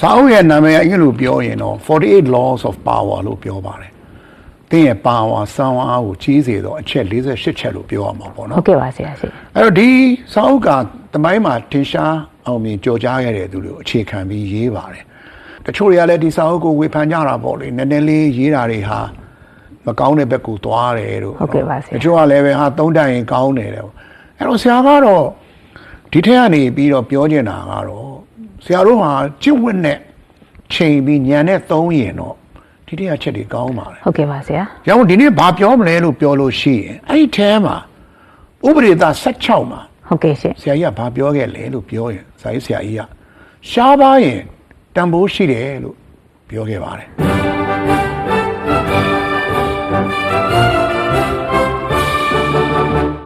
စာအုပ်ရဲ့နာမည်အင်္ဂလိပ်လိုပြောရင်တော့48 laws of power လို့ပြောပါတယ်။တင်းရဲ့ power စောင်းအားကိုကြီးစေတော့အချက်48ချက်လို့ပြောရမှာပေါ့ဟုနော်တ်ကဲ့ပါဆရာရှင်။အဲ့တော့ဒီစာအုပ်ကတမိုင်းမှာတင်ရှားအောင်မြင်ကြော်ကြားခဲ့တဲ့သူတွေကိုအခြေခံပြီးရေးပါတယ်။တချို့တွေကလည်းဒီစာအုပ်ကိုဝေဖန်ကြတာပေါ့လေ။နည်းနည်းလေးရေးတာတွေဟာမကောင်းတဲ့ဘက်ကိုသွားတယ်လို့ဟုတ်ကဲ့ပါဆရာတချို့ကလည်းပဲဟာသုံးတန်ရင်ကောင်းတယ်တဲ့ပေါ့။အဲ့တော့ဆရာကတော့ဒီထက်ကနေပြီးတော့ပြောချင်တာကတော့ ဆရာတို့ဟာကျင့်ဝတ်နဲ့ချိန်ပြီးညံနဲ့သုံးရင်တော့ဒီထက်ကချက်တွေကောင်းပါတယ်ဟုတ်ကဲ့ပါဆရာ။ရောင်းဒီနေ့ဘာပြောမလဲလို့ပြောလို့ရှိရင်အဲ့ဒီထဲမှာဥပဒေသား16မှာဟုတ်ကဲ့ရှင်ဆရာကြီးကဘာပြောခဲ့လဲလို့ပြောရင်ဆရာကြီးဆရာကြီးကရှားပါရင်တန်ဖိုးရှိတယ်လို့ပြောခဲ့ပါတယ်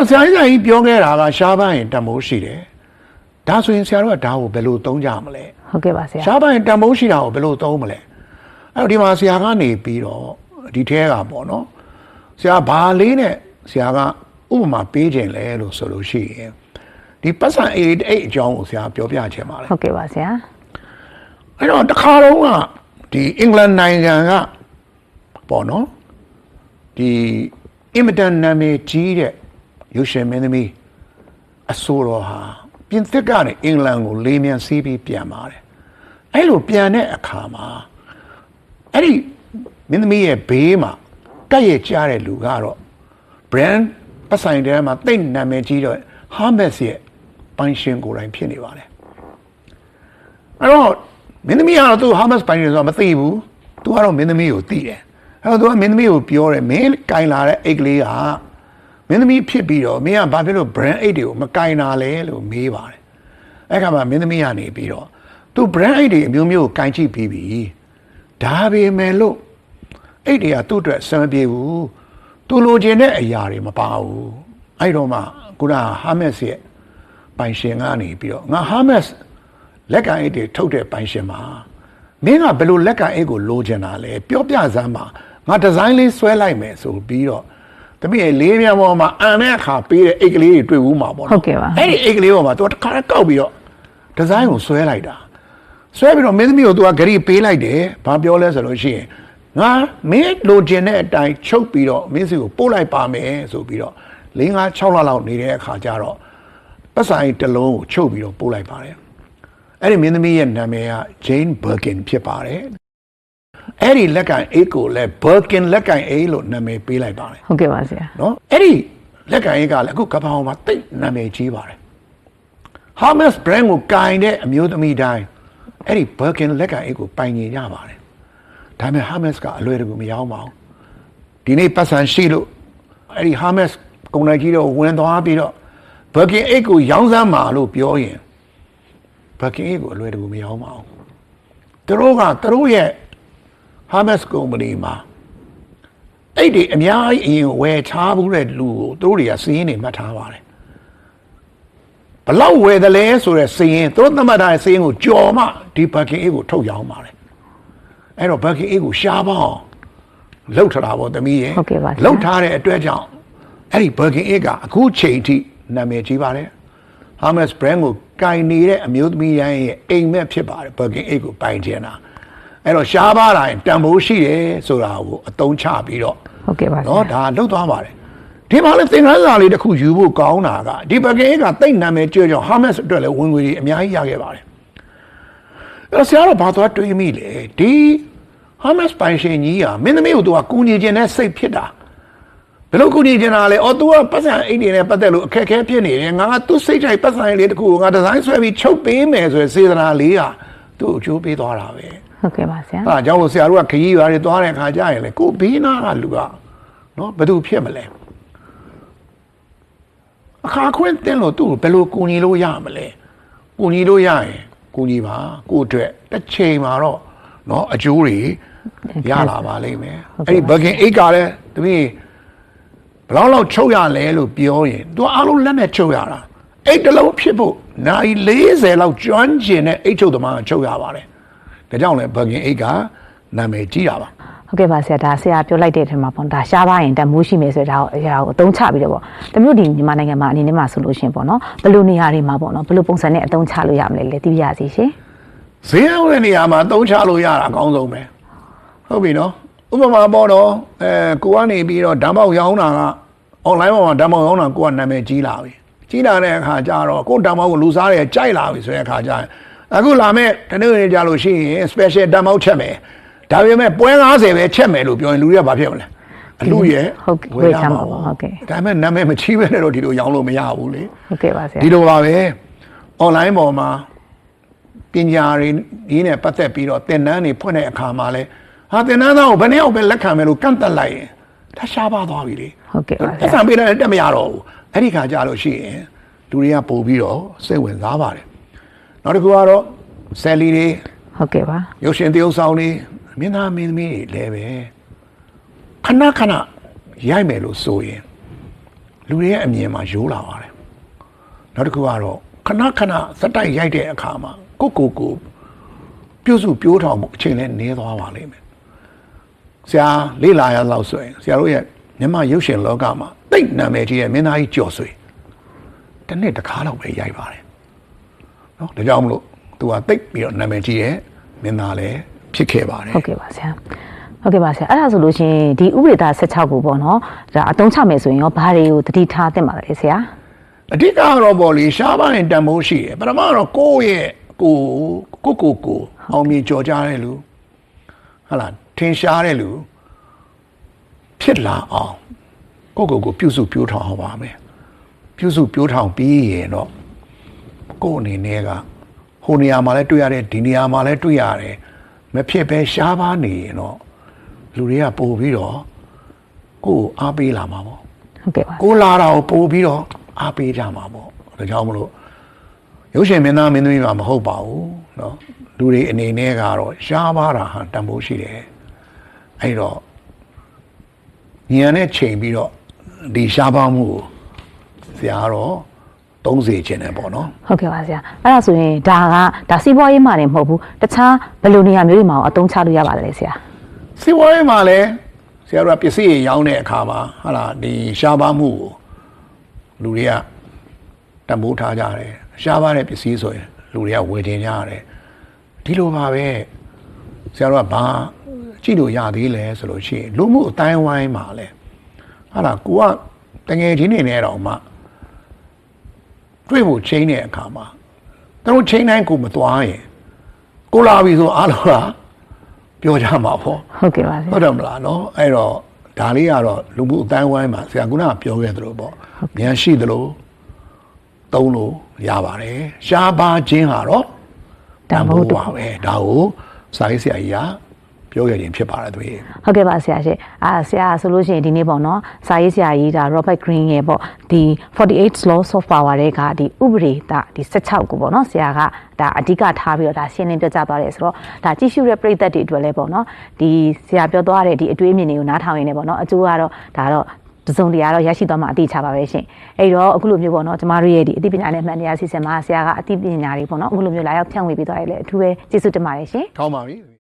ဆရာကြီးဆရာကြီးပြောခဲ့တာကရှားပါရင်တန်ဖိုးရှိတယ် ဒါဆိုရင်ဆရာတို့ကဒါကိုဘယ်လိုသုံးကြမလဲဟုတ်ကဲ့ပါဆရာရှားပိုင်းတန်ဖိုးရှိတာကိုဘယ်လိုသုံးမလဲအဲ့တော့ဒီမှာဆရာကနေပြီးတော့ဒီထဲကပေါ့နော်ဆရာဘာလေးနဲ့ဆရာကဥပမာပေးခြင်းလဲလို့ဆိုလို့ရှိရင်ဒီပတ်စံ88အကြောင်းကိုဆရာပြောပြခြင်းပါလေဟုတ်ကဲ့ပါဆရာအဲ့တော့တစ်ခါတော့ကဒီအင်္ဂလန်နိုင်ငံကပေါ့နော်ဒီအင်မတန်နာမည်ကြီးတဲ့ရုရှင်မင်းသမီးအဆိုတော်ဟာ ပြင်သစ်ကနေအင်္ဂလန်ကိုလေးမြန်စီးပြီးပြန်ပါတယ်အဲ့လိုပြန်တဲ့အခါမှာအဲ့ဒီမင်းသမီးရဲ့ဘေးမှာကပ်ရဲ့ကြားတဲ့လူကတော့ brand ပတ်ဆိုင်တဲမှာတိတ်နာမည်ကြီးတော့ Hermes ရဲ့ပိုင်ရှင်ကိုယ်တိုင်ဖြစ်နေပါတယ်အဲ့တော့မင်းသမီးကတော့သူဟာမတ်ပိုင်နေဆိုတော့မသိဘူး။ तू ကတော့မင်းသမီးကိုသိတယ်။အဲ့တော့ तू ကမင်းသမီးကိုပြောတယ်မင်းကင်လာတဲ့အိတ်ကလေးက မင်းသမီးဖြစ်ပြီးတော့မင်းကဘာဖြစ်လို့ brand အိတ်တွေကိုမကင်တာလဲလို့မေးပါတယ်။အဲ့ခါမှာမင်းသမီးကနေပြီးတော့ तू brand အိတ်တွေအမျိုးမျိုးကိုကင်ကြည့်ပြီးပြီ။ဒါပေမဲ့လို့အိတ်တွေကသူ့အတွက်စံမပြေဘူး။ तू လိုချင်တဲ့အရာတွေမပါဘူး။အဲ့တော့မှခုနဟာမတ်ရဲ့ပိုင်ရှင်ကနေပြီးတော့ငါဟာမတ်လက်ကအိတ်တွေထုတ်တဲ့ပိုင်ရှင်မှာမင်းကဘယ်လိုလက်ကအိတ်ကိုလိုချင်တာလဲပြောပြစမ်းပါငါဒီဇိုင်းလေးဆွဲလိုက်မယ်ဆိုပြီးတော့ တမီးရဲ့လေးမြန်ပေါ်မှာအန်တဲ့အခါပေးတဲ့အိတ်ကလေးတွေတွေ့ဘူးမှာပေါ့နော်ဟုတ်ကဲ့ပါအဲ့ဒီအိတ်ကလေးပေါ်မှာ तू တစ်ခါတည်းကောက်ပြီးတော့ဒီဇိုင်းကိုဆွဲလိုက်တာဆွဲပြီးတော့မင်းသမီးကို तू ကဂရီပေးလိုက်တယ်ဘာပြောလဲဆိုလို့ရှိရင်ငါမင်းလိုချင်တဲ့အတိုင်းချုပ်ပြီးတော့မင်းစီကိုပို့လိုက်ပါမယ်ဆိုပြီးတော့၄၅6လလောက်နေတဲ့အခါကျတော့ပတ်ဆိုင်တစ်လုံးကိုချုပ်ပြီးတော့ပို့လိုက်ပါတယ်အဲ့ဒီမင်းသမီးရဲ့နာမည်က Jane Birkin ဖြစ်ပါတယ် အဲ့ဒီလက်ကန်အိတ်ကိုလည်း Birkin လက်ကန်အိတ်လို့နာမည်ပေးလိုက်ပါတယ်ဟုတ်ကဲ့ပါဆရာနော်အဲ့ဒီလက်ကန်အိတ်ကလည်းအခုကမ္ဘာပေါ်မှာတိတ်နာမည်ကြီးပါတယ် Hermes brand ကိုကင်တဲ့အမျိုးသမီးတိုင်းအဲ့ဒီ Birkin လက်ကန်အိတ်ကိုပိုင်နေကြပါတယ်ဒါပေမဲ့ Hermes ကအလွယ်တကူမရောပါဘူးဒီနေ့ပတ်စံရှိလို့အဲ့ဒီ Hermes ကုန်တယ်ကြီးတော့ဝင်သွားပြီးတော့ Birkin အိတ်ကိုရောင်းစမ်းပါလို့ပြောရင်ဘကင်းကိုအလွယ်တကူမရောပါဘူးသူတို့ကသူတို့ရဲ့ Hermes Company မှာအဲ့ဒီအများကြီးအရင်ဝယ်ချဘူးတဲ့လူကိုသူတို့တွေကစီးရင်နေမှတ်ထားပါတယ်ဘလောက်ဝယ်တယ်လဲဆိုတဲ့စီးရင်သူတို့သတ်မှတ်ထားတဲ့စီးရင်ကိုကြော်မှဒီဘကင်းကိုထုတ်ရောင်းပါတယ်အဲ့တော့ဘကင်းကိုရှားပါအောင်လှုပ်ထတာပေါ့သမီးရဲ့ဟုတ်ကဲ့ပါဆရာလှုပ်ထားတဲ့အတွက်ကြောင့်အဲ့ဒီဘကင်းကအခုချိန်ထိနာမည်ကြီးပါတယ် Hermes brand ကိုကင်နေတဲ့အမျိုးသမီးတိုင်းရဲ့အိမ်မက်ဖြစ်ပါတယ် Birkin 8ကိုပိုင်ချင်တာ အဲ့တော့ရှားပါတိုင်းတန်ဖိုးရှိတယ်ဆိုတာကိုအသုံးချပြီးတော့ဟုတ်ကဲ့ပါဆရာနော်ဒါလုတ်သွားပါတယ်ဒီမှာလည်းသင်္ကန်းစာလေးတစ်ခုယူဖို့ကောင်းတာကဒီ Birkin 8ကတိတ်နာမည်ကျွကြောင် Hermes အတွက်လည်းဝင်ငွေတွေအများကြီးရခဲ့ပါတယ်အဲ့တော့ဆရာတော့ဘာသွားတွေးမိလဲဒီ Hermes ပိုင်ရှင်ကြီးကမင်းသမီးကိုသူကကူညီခြင်းနဲ့စိတ်ဖြစ်တာဘယ်လိုကူညီချင်တာလဲအော် तू ကပတ်စံအိတ်တွေနဲ့ပတ်သက်လို့အခက်အခဲဖြစ်နေတယ်ငါက तू စိတ်ထိုက်ပတ်စံလေးတစ်ခုကိုငါဒီဇိုင်းဆွဲပြီးချုပ်ပေးမယ်ဆိုရယ်စေတနာလေးဟာသူ့ကိုအကျိုးပေးသွားတာပဲ ဟုတ်ကဲ့ပါဆရာအဲဒါကြောင့်လို့ဆရာတို့ကခရီးရွာတွေသွားတဲ့အခါကျရင်လေကိုဘေးနာကလူကနော်ဘယ်သူဖြစ်မလဲအခါခွင့်တင်လို့သူ့ကိုဘယ်လိုကူညီလို့ရမလဲကူညီလို့ရရင်ကူညီပါကိုယ့်အတွက်တစ်ချိန်မှာတော့နော်အကျိုးတွေရလာပါလိမ့်မယ်အဲ့ဒီဘဂင်အိတ်ကလည်းတမီးဘယ်လောက်လောက်ချုပ်ရလဲလို့ပြောရင်သူအားလုံးလက်နဲ့ချုပ်ရတာအိတ်တစ်လုံးဖြစ်ဖို့နိုင်40လောက်ကျွမ်းကျင်တဲ့အိတ်ချုပ်သမားကချုပ်ရပါတယ် ဒါကြောင့်လဲဘဂင်အိတ်ကနာမည်ကြီးတာပါဟုတ်ကဲ့ပါဆရာဒါဆရာပြောလိုက်တဲ့အထက်မှာပေါ့ဒါရှားပါရင်တန်မိုးရှိမယ်ဆိုတော့ဒါအရာကိုအသုံးချပြီးတော့ပေါ့တမျိုးဒီမြန်မာနိုင်ငံမှာအနေနဲ့မှာဆိုလို့ရှရင်ပေါ့နော်ဘယ်လိုနေရာတွေမှာပေါ့နော်ဘယ်လိုပုံစံနဲ့အသုံးချလို့ရမလဲလဲသိပြရစီရှင်ဈေးရောက်တဲ့နေရာမှာသုံးချလို့ရတာအကောင်းဆုံးပဲဟုတ်ပြီနော်ဥပမာပေါ့တော့အဲကိုကနေပြီးတော့ဓာတ်ပေါက်ရောင်းတာက online ပေါ်မှာဓာတ်ပေါက်ရောင်းတာကိုကနာမည်ကြီးလာပြီကြီးလာတဲ့အခါကျတော့ကိုဓာတ်ပေါက်ကိုလူစားတယ်ကြိုက်လာပြီဆိုတဲ့အခါကျရင် အခုလာမဲ့တနေ့နေ့ကြလို့ရှိရင် special ဓာတ်ပေါက်ချက်မယ်ဒါပေမဲ့ပွဲ90ပဲချက်မယ်လို့ပြောရင်လူတွေကဘာဖြစ်မလဲအလူရဲ့ဟုတ်ကဲ့ဝေချမ်းပါပေါ့ဟုတ်ကဲ့ဒါပေမဲ့နာမည်မချီးပဲနဲ့တော့ဒီလိုရောင်းလို့မရဘူးလေဟုတ်ကဲ့ပါဆရာဒီလိုပါပဲ online ပေါ်မှာပညာရင်းရင်းနဲ့ပတ်သက်ပြီးတော့သင်တန်းတွေဖွင့်တဲ့အခါမှာလဲဟာသင်တန်းသားကိုဘယ်နှစ်ယောက်ပဲလက်ခံမယ်လို့ကန့်သက်လိုက်ရင်ဒါရှားပါသွားပြီလေဟုတ်ကဲ့ပါဆသက်ရာဆံပေးလိုက်တက်မရတော့ဘူးအဲ့ဒီခါကြလို့ရှိရင်လူတွေကပို့ပြီးတော့စိတ်ဝင်စားပါတယ် နောက်တစ်ခုကတော့ဆယ်လီတွေဟုတ်ကဲ့ပါရုပ်ရှင်သရုပ်ဆောင်တွေမင်းသားမင်းသမီးတွေလည်းပဲခဏခဏရိုက်မယ်လို့ဆိုရင်လူတွေရဲ့အမြင်မှာရိုးလာပါတယ်နောက်တစ်ခုကတော့ခဏခဏစက်တိုက်ရိုက်တဲ့အခါမှာကိုကိုကိုပြုစုပြိုးထောင်မှုအချိန်နဲ့နေသွားပါလိမ့်မယ်ဆရာလေးလာရလောက်ဆိုရင်ဆရာတို့ရဲ့မြန်မာရုပ်ရှင်လောကမှာတိတ်နာမည်ကြီးတဲ့မင်းသားကြီးကျော်ဆွေတစ်နှစ်တစ်ခါတော့ပဲရိုက်ပါတယ် နော်ဒါကြောင့်မလို့သူကတိတ်ပြီးတော့နာမည်ကြီးရဲ့မင်းသားလည်းဖြစ်ခဲ့ပါတယ်ဟုတ်ကဲ့ပါဆရာဟုတ်ကဲ့ပါဆရာအဲ့ဒါဆိုလို့ရှိရင်ဒီဥပဒေသား16ကိုပေါ့နော်ဒါအတုံးချမယ်ဆိုရင်ရောဘာတွေကိုတတိထားသင့်ပါလဲဆရာအဓိကကတော့ပေါ့လေရှားပါရင်တန်ဖိုးရှိတယ်ပထမတော့ကိုယ့်ရဲ့ကိုကိုကိုကိုအောင်မြင်ကြော်ကြတဲ့လူဟုတ်လားထင်ရှားတဲ့လူဖြစ်လာအောင်ကိုကိုကိုပြုစုပြောထောင်အောင်ပါမယ်ပြုစုပြောထောင်ပြီးရင်တော့ ကိုယ့်အနေနဲ့ကဟိုနေရာမှာလည်းတွေ့ရတယ်ဒီနေရာမှာလည်းတွေ့ရတယ်မဖြစ်ပဲရှားပါနေရင်တော့လူတွေကပို့ပြီးတော့ကိုယ်ကိုအားပေးလာမှာပေါ့ ဟုတ်ကဲ့ပါ ကိုလာတာကိုပို့ပြီးတော့အားပေးကြမှာပေါ့ဒါကြောင့်မလို့ရုပ်ရှင်မင်းသားမင်းသမီးမှာမဟုတ်ပါဘူးเนาะလူတွေအနေနဲ့ကတော့ရှားပါတာဟာတန်ဖိုးရှိတယ်အဲ့တော့ညံနဲ့ချိန်ပြီးတော့ဒီရှားပါမှုကိုဆရာကတော့ သုံးစေခြင်းတယ်ပေါ့နော်ဟုတ်ကဲ့ပါဆရာအဲ့ဒါဆိုရင်ဒါကဒါစီးပွားရေးမှလည်းမဟုတ်ဘူးတခြားဘယ်လိုနေရာမျိုးတွေမှာရောအတုံးချလို့ရပါလဲဆရာစီဝါရေးမှာလည်းဆရာတို့ကပစ္စည်းတွေရောင်းတဲ့အခါမှာဟာလာဒီရှားပါမှုကိုလူတွေကတံမိုးထားကြတယ်ရှားပါတဲ့ပစ္စည်းဆိုရင်လူတွေကဝယ်တင်ကြရတယ်ဒီလိုပါပဲဆရာတို့ကဘာကြည့်လို့ရသေးလဲဆိုလို့ရှိရင်လူမှုအတိုင်းဝိုင်းမှာလဲဟာလာကိုကတငယ်ချင်းနေနေတော့မှ တွေ့ဖို့ချိန်တဲ့အခါမှာသူတို့ချိန်တိုင်းကိုမသွားရင်ကိုလာပြီဆိုအားလုံးကပြောကြမှာပေါ့ဟုတ်ကဲ့ပါဆရာဟုတ်တယ်မလားနော်အဲ့တော့ဒါလေးကတော့လူမှုအတိုင်းဝိုင်းမှာဆရာကကပြောခဲ့သလိုပေါ့ဉာဏ်ရှိသလိုသုံးလို့ရပါတယ်ရှားပါခြင်းဟာတော့တန်ဖိုးပါပဲဒါကိုစာရေးဆရာကြီးက ပြောခဲ့ခြင်းဖြစ်ပါတယ်သူကြီးဟုတ်ကဲ့ပါဆရာရှင်အာဆရာဆိုလို့ရှိရင်ဒီနေ့ပေါ့နော်စာရေးဆရာကြီးဒါ Robert Greene ရဲ့ပေါ့ဒီ48 laws of power တွေကဒီဥပဒေဒါဒီ16ကိုပေါ့နော်ဆရာကဒါအဓိကထားပြီးတော့ဒါရှင်းလင်းပြကြသွားတယ်ဆိုတော့ဒါကြည့်ရှုတဲ့ပရိသတ်တွေအတွက်လည်းပေါ့နော်ဒီဆရာပြောသွားတဲ့ဒီအတွေးအမြင်တွေကိုနားထောင်ရင်းနဲ့ပေါ့နော်အကျိုးကတော့ဒါတော့တစုံတရာတော့ရရှိသွားမှာအတိအချပါပဲရှင်အဲ့တော့အခုလိုမျိုးပေါ့နော်ကျမတို့ရဲ့ဒီအသိပညာနဲ့အမှန်တရားစီစဉ်မှာဆရာကအသိပညာတွေပေါ့နော်အခုလိုမျိုးလာရောက်ဖြန့်ဝေပေးသွားရလေအထူးပဲကျေးဇူးတင်ပါတယ်ရှင်ကောင်းပါပြီ